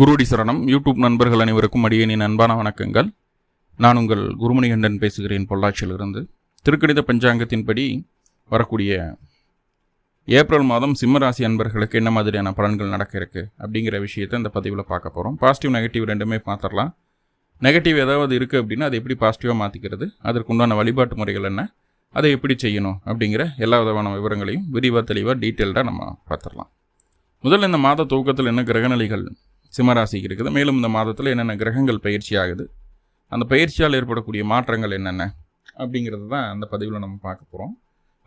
குருடி சரணம். யூடியூப் நண்பர்கள் அனைவருக்கும் அடியேனின் அன்பான வணக்கங்கள். நான் உங்கள் குருமணிகண்டன் பேசுகிறேன் பொள்ளாச்சியிலிருந்து. திருக்கணித பஞ்சாங்கத்தின்படி வரக்கூடிய ஏப்ரல் மாதம் சிம்மராசி அன்பர்களுக்கு என்ன மாதிரியான பலன்கள் நடக்க இருக்கு அப்படிங்கிற விஷயத்தை இந்த பதிவில் பார்க்க போகிறோம் பாசிட்டிவ் நெகட்டிவ் ரெண்டுமே பார்த்துடலாம் நெகட்டிவ் ஏதாவது இருக்குது அப்படின்னா அதை எப்படி பாசிட்டிவாக மாற்றிக்கிறது அதற்குண்டான வழிபாட்டு முறைகள் என்ன? அதை எப்படி செய்யணும் அப்படிங்கிற எல்லா விதமான விவரங்களையும் விரிவாக தெளிவாக டீட்டெயில்டாக நம்ம பார்த்துடலாம். முதல்ல இந்த மாத துவக்கத்தில் என்ன கிரகநிலைகள் சிம்மராசிக்கு இருக்குது. மேலும் இந்த மாதத்தில் என்னென்ன கிரகங்கள் பயிற்சி ஆகுது? அந்த பயிற்சியால் ஏற்படக்கூடிய மாற்றங்கள் என்னென்ன? அப்படிங்கிறது தான் அந்த பதிவில் நம்ம பார்க்க போகிறோம்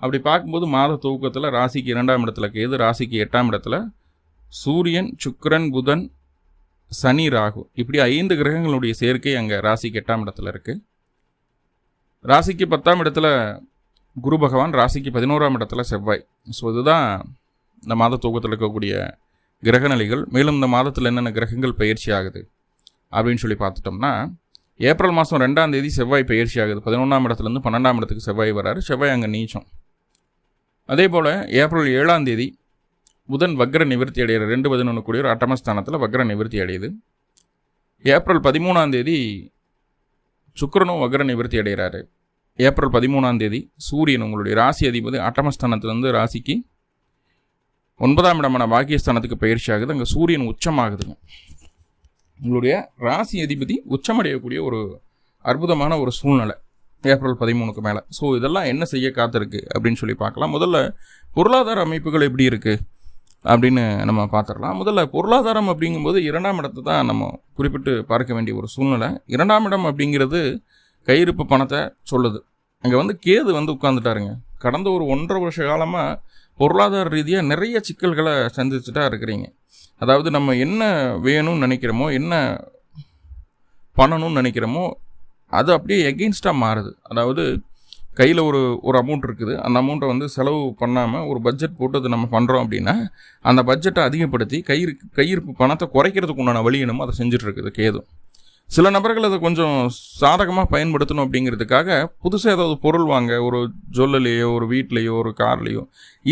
அப்படி பார்க்கும்போது மாத துவக்கத்தில் ராசிக்கு இரண்டாம் இடத்துல கேது ராசிக்கு எட்டாம் இடத்துல சூரியன் சுக்கரன் புதன் சனி ராகு. இப்படி ஐந்து கிரகங்களுடைய சேர்க்கை அங்கே ராசிக்கு எட்டாம் இடத்துல இருக்குது ராசிக்கு பத்தாம் இடத்துல குரு பகவான் ராசிக்கு பதினோராம் இடத்துல செவ்வாய். ஸோ இதுதான் இந்த மாத துவக்கத்தில் இருக்கக்கூடிய கிரகநிலைகள் மேலும் இந்த மாதத்தில் என்னென்ன கிரகங்கள் பயிற்சி ஆகுது அப்படின்னு சொல்லி பார்த்துட்டோம்னா ஏப்ரல் மாதம் ரெண்டாம் தேதி செவ்வாய் பயிற்சி ஆகுது பதினொன்றாம் இடத்துலேருந்து பன்னெண்டாம் இடத்துக்கு செவ்வாய் வராரு. செவ்வாய் அங்கே நீச்சம். அதே போல் ஏப்ரல் ஏழாம் தேதி புதன் வக்ர நிவர்த்தி அடைகிற ரெண்டு பதினொன்று கூடிய ஒரு அட்டமஸ்தானத்தில் வக்ர நிவர்த்தி அடையுது. ஏப்ரல் பதிமூணாம் தேதி சுக்கரனும் வக்ர நிவர்த்தி அடைகிறாரு ஏப்ரல் பதிமூணாம் தேதி சூரியன் உங்களுடைய ராசி அதிபதி அட்டமஸ்தானத்திலேருந்து ராசிக்கு ஒன்பதாம் இடமான பாக்கியஸ்தானத்துக்கு பயிற்சி ஆகுது. அங்கே சூரியன் உச்சமாகுதுங்க. உங்களுடைய ராசி அதிபதி உச்சமடையக்கூடிய ஒரு அற்புதமான ஒரு சூழ்நிலை. ஏப்ரல் பதிமூணுக்கு மேலே. ஸோ இதெல்லாம் என்ன செய்ய காத்திருக்கு அப்படின்னு சொல்லி பார்க்கலாம். முதல்ல பொருளாதார அமைப்புகள் எப்படி இருக்குது அப்படின்னு நம்ம பார்த்துடலாம். முதல்ல பொருளாதாரம் அப்படிங்கும்போது இரண்டாம் இடத்தை தான் நம்ம குறிப்பிட்டு பார்க்க வேண்டிய ஒரு சூழ்நிலை. இரண்டாம் இடம் அப்படிங்கிறது கையிருப்பு பணத்தை சொல்லுது. அங்கே வந்து கேது வந்து உட்காந்துட்டாருங்க கடந்த ஒரு ஒன்றரை வருஷ காலமாக பொருளாதார ரீதியாக நிறைய சிக்கல்களை சந்திச்சுட்டா இருக்கிறீங்க. அதாவது நம்ம என்ன வேணும்னு நினைக்கிறோமோ என்ன பண்ணணும்னு நினைக்கிறோமோ அது அப்படியே எகெயின்ஸ்டாக மாறுது. அதாவது கையில் ஒரு ஒரு அமௌண்ட் இருக்குது. அந்த அமௌண்ட்டை வந்து செலவு பண்ணாமல் ஒரு பட்ஜெட் போட்டு அதை நம்ம பண்ணுறோம் அப்படின்னா அந்த பட்ஜெட்டை அதிகப்படுத்தி கையிருக்கு கையிருப்பு பணத்தை குறைக்கிறதுக்கு உண்டான வழி என்னமோ அதை செஞ்சுட்ருக்குது கேதும் சில நபர்கள் அதை கொஞ்சம் சாதகமாக பயன்படுத்தணும் அப்படிங்கிறதுக்காக புதுசாக ஏதாவது பொருள் வாங்க ஒரு ஜுவல்லலையோ ஒரு வீட்லேயோ ஒரு கார்லேயோ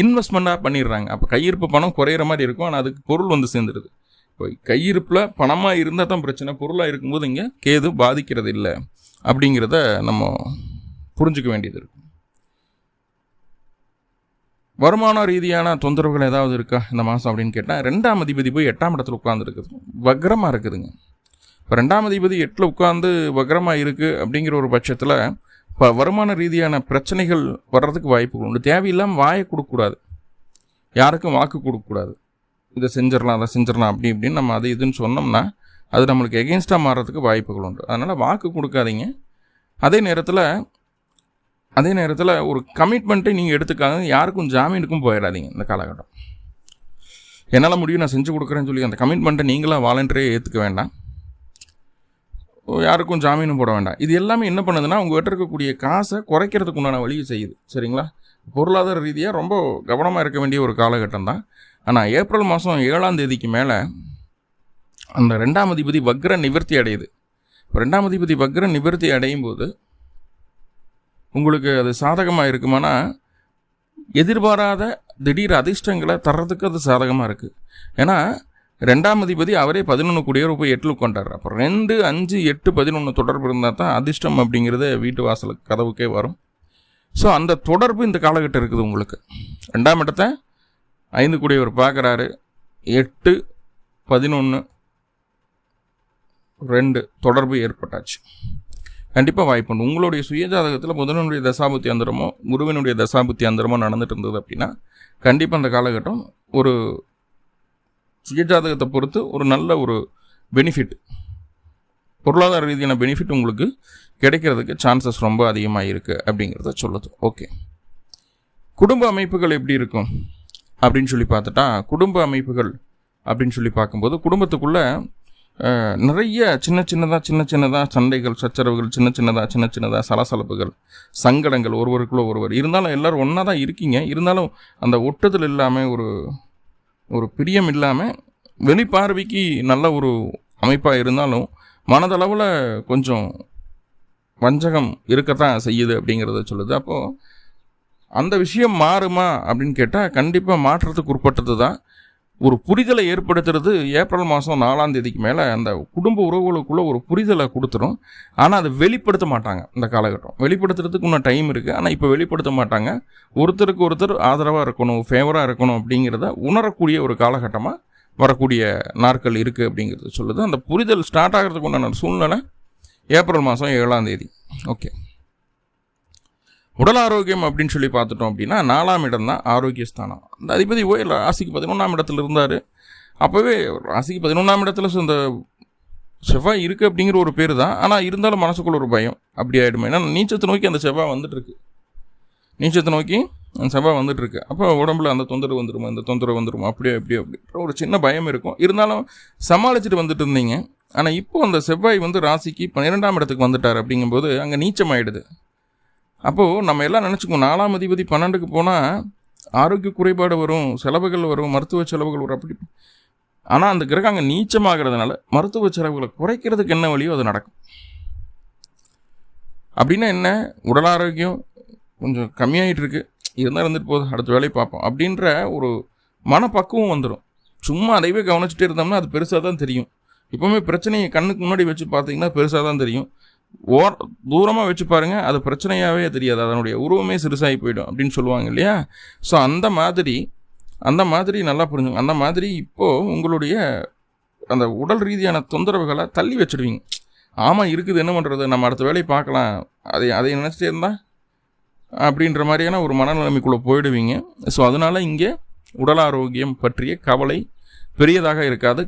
இன்வெஸ்ட்மெண்ட்டாக பண்ணிடுறாங்க. அப்போ கையிருப்பு பணம் குறையிற மாதிரி இருக்கும். ஆனால் அதுக்கு பொருள் வந்து சேர்ந்துடுது இப்போ கையிருப்பில் பணமாக இருந்தால் தான் பிரச்சனை. பொருளாக இருக்கும்போது இங்கே கேது பாதிக்கிறது இல்லை அப்படிங்கிறத நம்ம புரிஞ்சுக்க வேண்டியது இருக்கும் வருமான ரீதியான தொந்தரவுகள் ஏதாவது இருக்கா? இந்த மாதம் அப்படின்னு கேட்டால் ரெண்டாம் அதிபதி போய் எட்டாம் இடத்துல உட்காந்துருக்குது வக்ரமாக இருக்குதுங்க. இப்போ ரெண்டாம் அதிபதி எட்டில் உட்காந்து வக்ரமாக இருக்குது அப்படிங்கிற ஒரு பட்சத்தில் இப்போ வருமான ரீதியான பிரச்சனைகள் வர்றதுக்கு வாய்ப்புகள் உண்டு. தேவையில்லாமல் வாயை கொடுக்கக்கூடாது யாருக்கும் வாக்கு கொடுக்கக்கூடாது இதை செஞ்சிடலாம் அதை செஞ்சிடலாம் அப்படி இப்படின்னு நம்ம அது இதுன்னு சொன்னோம்னா அது நம்மளுக்கு எகெயின்ஸ்டாக மாறுறதுக்கு வாய்ப்புகள் உண்டு. அதனால் வாக்கு கொடுக்காதீங்க. அதே நேரத்தில் அதே நேரத்தில் ஒரு கமிட்மெண்ட்டை நீங்கள் எடுத்துக்காங்க யாருக்கும் ஜாமீனுக்கும் போயிடாதீங்க இந்த காலகட்டம். என்னால் முடியும் நான் செஞ்சு கொடுக்குறேன்னு சொல்லி அந்த கமிட்மெண்ட்டை நீங்களாக வாலண்டரே ஏற்றுக்க வேண்டாம். யாருக்கும் ஜாமீனும் போட வேண்டாம். இது எல்லாமே என்ன பண்ணுதுன்னா உங்கள்கிட்ட இருக்கக்கூடிய காசை குறைக்கிறதுக்கு உண்டான வழியை செய்யுது. சரிங்களா? பொருளாதார ரீதியாக ரொம்ப கவனமாக இருக்க வேண்டிய ஒரு காலகட்டம் தான். ஆனால் ஏப்ரல் மாதம் ஏழாம் தேதிக்கு மேலே அந்த ரெண்டாம் அதிபதி வக்ர நிவர்த்தி அடையுது. இப்போ ரெண்டாம் அதிபதி வக்ர நிவர்த்தி அடையும் போது உங்களுக்கு அது சாதகமாக இருக்குமானா எதிர்பாராத திடீர் அதிர்ஷ்டங்களை தர்றதுக்கு அது சாதகமாக இருக்குது ஏன்னா ரெண்டாம் அதிபதி அவரே பதினொன்று கூடியவர் போய் எட்டில் உட்காண்டார் அப்போ ரெண்டு அஞ்சு எட்டு பதினொன்று தொடர்பு இருந்தால் தான் அதிர்ஷ்டம் அப்படிங்கிறது வீட்டு வாசல் கதவுக்கே வரும். ஸோ அந்த தொடர்பு இந்த காலகட்டம் இருக்குது உங்களுக்கு. ரெண்டாம் இடத்த ஐந்து குடியவர் பார்க்குறாரு. எட்டு பதினொன்று ரெண்டு தொடர்பு ஏற்பட்டாச்சு. கண்டிப்பாக வாய்ப்புண்டு உங்களுடைய சுயஜாதகத்தில் புதனுடைய தசாபுத்தி அந்தரமோ குருவினுடைய தசாபுத்தி அந்தரமோ நடந்துட்டு இருந்தது அப்படின்னா கண்டிப்பாக அந்த காலகட்டம் ஒரு சுயஜாதகத்தை பொறுத்து ஒரு நல்ல ஒரு பெனிஃபிட் பொருளாதார ரீதியான பெனிஃபிட் உங்களுக்கு கிடைக்கிறதுக்கு சான்சஸ் ரொம்ப அதிகமாக இருக்குது அப்படிங்கிறத சொல்லுது. ஓகே குடும்ப அமைப்புகள் எப்படி இருக்கும்? அப்படின்னு சொல்லி பார்த்துட்டா குடும்ப அமைப்புகள் அப்படின்னு சொல்லி பார்க்கும்போது குடும்பத்துக்குள்ளே நிறைய சின்ன சின்னதாக சின்ன சின்னதாக சண்டைகள் சச்சரவுகள் சின்ன சின்னதாக சின்ன சின்னதாக சலசலப்புகள் சங்கடங்கள் ஒருவருக்குள்ளே ஒருவர். இருந்தாலும் எல்லோரும் ஒன்றா தான் இருக்கீங்க. இருந்தாலும் அந்த ஒட்டுதல் இல்லாமல் ஒரு ஒரு பிரியம் இல்லாமல் வெளிப்பார்வைக்கு நல்ல ஒரு அமைப்பாக இருந்தாலும் மனதளவில் கொஞ்சம் வஞ்சகம் இருக்கத்தான் செய்யுது அப்படிங்கிறத சொல்லுது. அப்போது அந்த விஷயம் மாறுமா அப்படின்னு கேட்டால் கண்டிப்பாக மாற்றத்துக்கு உட்பட்டது தான் ஒரு புரிதலை ஏற்படுத்துறது ஏப்ரல் மாதம் நாலாம் தேதிக்கு மேலே அந்த குடும்ப உறவுகளுக்குள்ளே ஒரு புரிதலை கொடுத்துரும். ஆனால் அதை வெளிப்படுத்த மாட்டாங்க இந்த காலகட்டம். வெளிப்படுத்துறதுக்கு இன்னும் டைம் இருக்குது ஆனால் இப்போ வெளிப்படுத்த மாட்டாங்க. ஒருத்தருக்கு ஒருத்தர் ஆதரவாக இருக்கணும் ஃபேவராக இருக்கணும் அப்படிங்கிறத உணரக்கூடிய ஒரு காலகட்டமாக வரக்கூடிய நாட்கள் இருக்குது அப்படிங்கிறது சொல்லுது. அந்த புரிதல் ஸ்டார்ட் ஆகிறதுக்கு உண்டான சூழ்நிலை ஏப்ரல் மாதம் ஏழாம் தேதி. ஓகே உடல் ஆரோக்கியம் அப்படின்னு சொல்லி பார்த்துட்டோம் அப்படின்னா நாலாம் இடம் தான் ஆரோக்கிய ஸ்தானம் அந்த அதிபதி ஓயில் ராசிக்கு பதினொன்றாம் இடத்துல இருந்தார். அப்போவே ராசிக்கு பதினொன்றாம் இடத்துல இந்த செவ்வாய் இருக்குது அப்படிங்கிற ஒரு பேர் தான். ஆனால் இருந்தாலும் மனசுக்குள்ள ஒரு பயம். அப்படி ஆகிடுமே ஏன்னா நீச்சத்தை நோக்கி அந்த செவ்வாய் வந்துட்டுருக்கு. நீச்சத்தை நோக்கி அந்த செவ்வாய் வந்துட்டுருக்கு. அப்போ உடம்புல அந்த தொந்தரவு வந்துருமா? இந்த தொந்தரவு வந்துருமா? அப்படியே அப்படியே அப்படின்ற ஒரு சின்ன பயம் இருக்கும். இருந்தாலும் சமாளிச்சுட்டு வந்துட்டு இருந்தீங்க. ஆனால் இப்போ அந்த செவ்வாய் வந்து ராசிக்கு பன்னிரெண்டாம் இடத்துக்கு வந்துட்டார் அப்படிங்கும்போது அங்கே நீச்சம் ஆகிடுது அப்போது நம்ம எல்லாம் நினச்சிக்குவோம் நாலாம் அதிபதி பன்னெண்டுக்கு போனால் ஆரோக்கிய குறைபாடு வரும் செலவுகள் வரும் மருத்துவ செலவுகள் வரும் அப்படி. ஆனால் அந்த கிரகம் அங்கே நீச்சமாகிறதுனால மருத்துவ செலவுகளை குறைக்கிறதுக்கு என்ன வழியோ அது நடக்கும். அப்படின்னா என்ன? உடல் ஆரோக்கியம் கொஞ்சம் கம்மியாகிட்டு இருக்கு. இருந்தால் இருந்துட்டு போதும் அடுத்த வேலையை பார்ப்போம். அப்படின்ற ஒரு மனப்பக்குவம் வந்துடும் சும்மா அதைவே கவனிச்சுட்டே இருந்தோம்னா அது பெருசாக தான் தெரியும். இப்போவுமே பிரச்சனையை கண்ணுக்கு முன்னாடி வச்சு பார்த்தீங்கன்னா பெருசாக தான் தெரியும். ஓர் தூரமாக வச்சு பாருங்கள் அது பிரச்சனையாகவே தெரியாது. அதனுடைய உருவமே சிறுசாகி போயிடும் அப்படின்னு சொல்லுவாங்க இல்லையா? ஸோ அந்த மாதிரி அந்த மாதிரி நல்லா புரிஞ்சுங்க. அந்த மாதிரி இப்போது உங்களுடைய அந்த உடல் ரீதியான தொந்தரவுகளை தள்ளி வச்சுடுவீங்க. ஆமாம் இருக்குது என்ன பண்ணுறது நம்ம அடுத்த வேலையை பார்க்கலாம். அதை அதை நினச்சிட்டே இருந்தால் அப்படின்ற மாதிரியான ஒரு மனநிலைமைக்குள்ளே போயிடுவீங்க. ஸோ அதனால் இங்கே உடல் ஆரோக்கியம் பற்றிய கவலை பெரியதாக இருக்காது.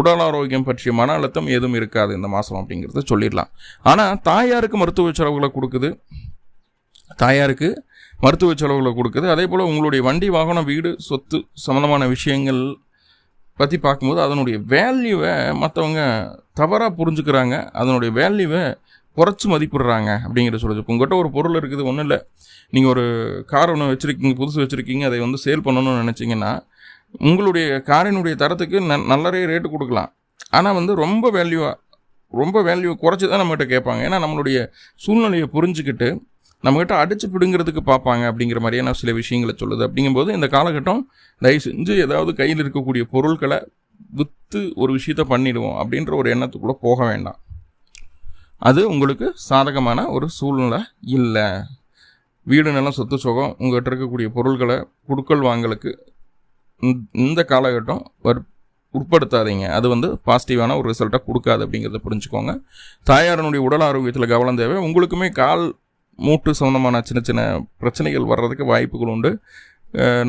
உடல் ஆரோக்கியம் பற்றிய மன அழுத்தம் எதுவும் இருக்காது இந்த மாதம் அப்படிங்கிறத சொல்லிடலாம். ஆனால் தாயாருக்கு மருத்துவ செலவுகளை கொடுக்குது. தாயாருக்கு மருத்துவ செலவுகளை கொடுக்குது. அதே போல் உங்களுடைய வண்டி வாகனம் வீடு சொத்து சம்மந்தமான விஷயங்கள் பற்றி பார்க்கும்போது அதனுடைய வேல்யூவை மற்றவங்க தவறாக புரிஞ்சுக்கிறாங்க. அதனுடைய வேல்யூவை குறைச்சி மதிப்பிடுறாங்க அப்படிங்கிற சொல்லுது உங்கள்கிட்ட ஒரு பொருள் இருக்குது ஒன்றும் இல்லை. நீங்கள் ஒரு கார் ஒன்று வச்சுருக்கீங்க புதுசு வச்சுருக்கீங்க அதை வந்து சேல் பண்ணணும்னு நினச்சிங்கன்னா உங்களுடைய காரினுடைய தரத்துக்கு ந நல்லறே ரேட்டு கொடுக்கலாம். ஆனால் வந்து ரொம்ப வேல்யூவாக ரொம்ப வேல்யூ குறைச்சி தான் நம்மகிட்ட கேட்பாங்க. ஏன்னா நம்மளுடைய சூழ்நிலையை புரிஞ்சுக்கிட்டு நம்மகிட்ட அடிச்சு பிடுங்கிறதுக்கு பார்ப்பாங்க அப்படிங்கிற மாதிரியான சில விஷயங்களை சொல்லுது. அப்படிங்கும்போது இந்த காலகட்டம் தயவு செஞ்சு ஏதாவது கையில் இருக்கக்கூடிய பொருட்களை விற்று ஒரு விஷயத்த பண்ணிடுவோம் அப்படின்ற ஒரு எண்ணத்துக்குள்ளே போக வேண்டாம். அது உங்களுக்கு சாதகமான ஒரு சூழ்நிலை இல்லை. வீடு நிலம் சொத்து சுகம் உங்கள்கிட்ட இருக்கக்கூடிய பொருள்களை குடுக்கல் வாங்கலுக்கு இந்த காலகட்டம் வர் உட்படுத்தாதீங்க. அது வந்து பாசிட்டிவான ஒரு ரிசல்ட்டாக கொடுக்காது அப்படிங்கிறத புரிஞ்சுக்கோங்க. தாயாரனுடைய உடல் ஆரோக்கியத்தில் கவனம் தேவை. உங்களுக்குமே கால் மூட்டு சம்மந்தமான சின்ன சின்ன பிரச்சனைகள் வர்றதுக்கு வாய்ப்புகள் உண்டு.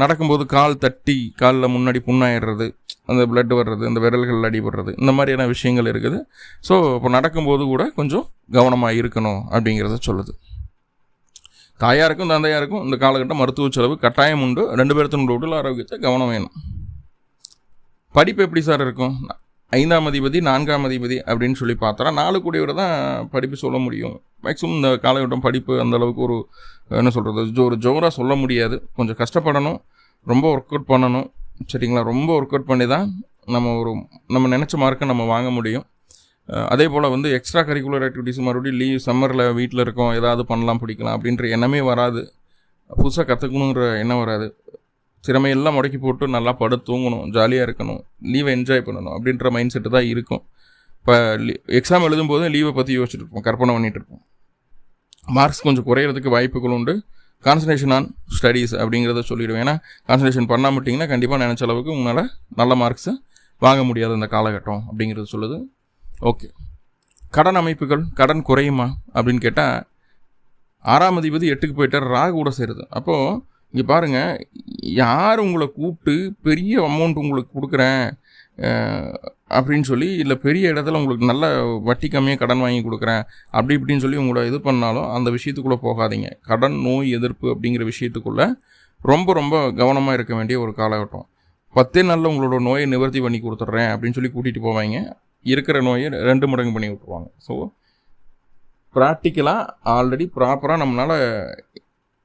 நடக்கும்போது கால் தட்டி காலில் முன்னாடி புண்ணாயிடுறது அந்த பிளட் வர்றது அந்த விரல்கள் அடிபடுறது இந்த மாதிரியான விஷயங்கள் இருக்குது. ஸோ இப்போ நடக்கும்போது கூட கொஞ்சம் கவனமாக இருக்கணும் அப்படிங்கிறத சொல்லுது. தாயாருக்கும் தந்தையாருக்கும் இந்த காலகட்டம் மருத்துவ செலவு கட்டாயம் உண்டு. ரெண்டு பேர்த்தினுடைய உடல் ஆரோக்கியத்தை கவனம் வேணும். படிப்பு எப்படி சார் இருக்கும்? ஐந்தாம் அதிபதி நான்காம் அதிபதி அப்படின்னு சொல்லி பார்த்தா நாலு கூடியவர் தான் படிப்பு சொல்ல முடியும். மேக்ஸிமம் இந்த காலகட்டம் படிப்பு அந்த அளவுக்கு ஒரு என்ன சொல்கிறது ஒரு ஜோராக சொல்ல முடியாது. கொஞ்சம் கஷ்டப்படணும். ரொம்ப ஒர்க் அவுட் பண்ணணும். சரிங்களா? ரொம்ப ஒர்க் அவுட் பண்ணி தான் நம்ம ஒரு நம்ம நினச்ச மார்க்கை நம்ம வாங்க முடியும். அதே போல் வந்து எக்ஸ்ட்ரா கரிக்குலர் ஆக்டிவிட்டிஸ் மறுபடியும் லீவ் சம்மரில் வீட்டில் இருக்கோம் ஏதாவது பண்ணலாம் பிடிக்கலாம் அப்படின்ற எண்ணமே வராது. புதுசாக கற்றுக்கணுங்கிற எண்ணம் வராது. திறமையெல்லாம் முடக்கி போட்டு நல்லா படு தூங்கணும் ஜாலியாக இருக்கணும் லீவை என்ஜாய் பண்ணணும் அப்படின்ற மைண்ட் செட்டு தான் இருக்கும். இப்போ எக்ஸாம் எழுதும்போது லீவை பற்றி யோசிச்சுட்டு இருப்போம் கற்பனை பண்ணிகிட்டு இருப்போம். மார்க்ஸ் கொஞ்சம் குறையிறதுக்கு வாய்ப்புகள் உண்டு. கான்சன்ட்ரேஷன் ஆன் ஸ்டடீஸ் அப்படிங்கிறத சொல்லிவிடுவேன் ஏன்னா கான்சன்ட்ரேஷன் பண்ணாமட்டிங்கன்னா கண்டிப்பாக நினச்ச அளவுக்கு உங்களால் நல்ல மார்க்ஸை வாங்க முடியாது அந்த காலகட்டம் அப்படிங்கிறது சொல்லுது. ஓகே. கடன் அமைப்புகள் கடன் குறையுமா அப்படின்னு கேட்டால் ஆறாம் அதிபதி எட்டுக்கு போயிட்டார் ராக கூட சேருது. அப்போது இங்கே பாருங்கள் யார் உங்களை கூப்பிட்டு பெரிய அமௌண்ட் உங்களுக்கு கொடுக்குறேன் அப்படின்னு சொல்லி இல்லை பெரிய இடத்துல உங்களுக்கு நல்ல வட்டி கம்மியாக கடன் வாங்கி கொடுக்குறேன் அப்படி இப்படின்னு சொல்லி உங்களை இது பண்ணாலும் அந்த விஷயத்துக்குள்ளே போகாதீங்க. கடன் நோய் எதிர்ப்பு அப்படிங்கிற விஷயத்துக்குள்ளே ரொம்ப ரொம்ப கவனமாக இருக்க வேண்டிய ஒரு காலகட்டம். பத்தே நாளில் உங்களோட நோயை நிவர்த்தி பண்ணி கொடுத்துட்றேன் அப்படின்னு சொல்லி கூட்டிகிட்டு போவாங்க. இருக்கிற நோயை ரெண்டு மடங்கு பண்ணி விட்ருவாங்க ஸோ ப்ராக்டிக்கலாக ஆல்ரெடி ப்ராப்பராக நம்மளால்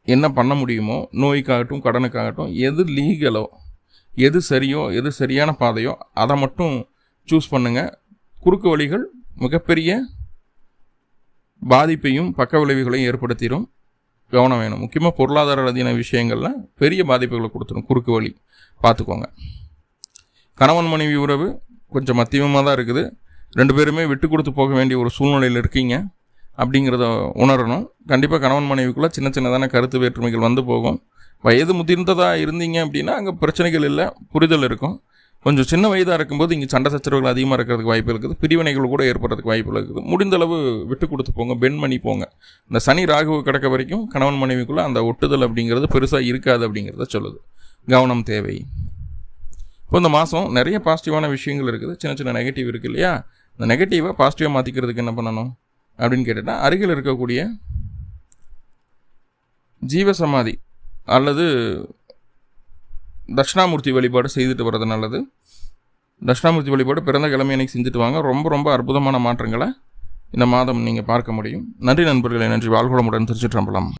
என்ன பண்ண முடியுமோ நோய்க்காகட்டும் கடனுக்காகட்டும் எது லீகலோ எது சரியோ எது சரியான பாதையோ அதை மட்டும் சூஸ் பண்ணுங்கள் குறுக்கு வழிகள் மிகப்பெரிய பாதிப்பையும் பக்க விளைவுகளையும் ஏற்படுத்திடும். கவனம் வேணும். முக்கியமாக பொருளாதார ரீதியான விஷயங்களில் பெரிய பாதிப்புகளை கொடுத்துரும். குறுக்கு வழி. பார்த்துக்கோங்க. கணவன் மனைவி உறவு கொஞ்சம் மத்தியமமாக தான் இருக்குது. ரெண்டு பேருமே விட்டு கொடுத்து போக வேண்டிய ஒரு சூழ்நிலையில் இருக்கீங்க. அப்படிங்கிறத உணரணும். கண்டிப்பாக கணவன் மனைவிக்குள்ளே சின்ன சின்னதான கருத்து வேற்றுமைகள் வந்து போகும். வயது முதிர்ந்ததாக இருந்தீங்க அப்படின்னா அங்கே பிரச்சனைகள் இல்லை புரிதல் இருக்கும். கொஞ்சம் சின்ன வயதாக இருக்கும்போது இங்கே சண்டை சச்சரவுகள் அதிகமாக இருக்கிறதுக்கு வாய்ப்பு இருக்குது. பிரிவினைகள் கூட ஏற்படுறதுக்கு வாய்ப்பு இருக்குது. முடிந்தளவு விட்டு கொடுத்து போங்க பெண் பண்ணி போங்க. இந்த சனி ராகுவு கிடக்க வரைக்கும் கணவன் மனைவிக்குள்ளே அந்த ஒட்டுதல் அப்படிங்கிறது பெருசாக இருக்காது அப்படிங்கிறத சொல்லுது. கவனம் தேவை. இப்போ இந்த மாதம் நிறைய பாசிட்டிவான விஷயங்கள் இருக்குது. சின்ன சின்ன நெகட்டிவ் இருக்குது இல்லையா? இந்த நெகட்டிவை பாசிட்டிவாக மாற்றிக்கிறதுக்கு என்ன பண்ணணும்? அப்படின்னு கேட்டுட்டா அருகில் இருக்கக்கூடிய ஜீவசமாதி அல்லது தட்சிணாமூர்த்தி வழிபாடு செய்துட்டு வர்றது நல்லது. தட்சிணாமூர்த்தி வழிபாடு பிறந்த கிழமை அன்னைக்கு செஞ்சுட்டு வாங்க. ரொம்ப ரொம்ப அற்புதமான மாற்றங்களை இந்த மாதம் நீங்கள் பார்க்க முடியும். நன்றி நண்பர்களை. நன்றி. வாழ்குளமுடன் திருச்சிற்றம்பலம்.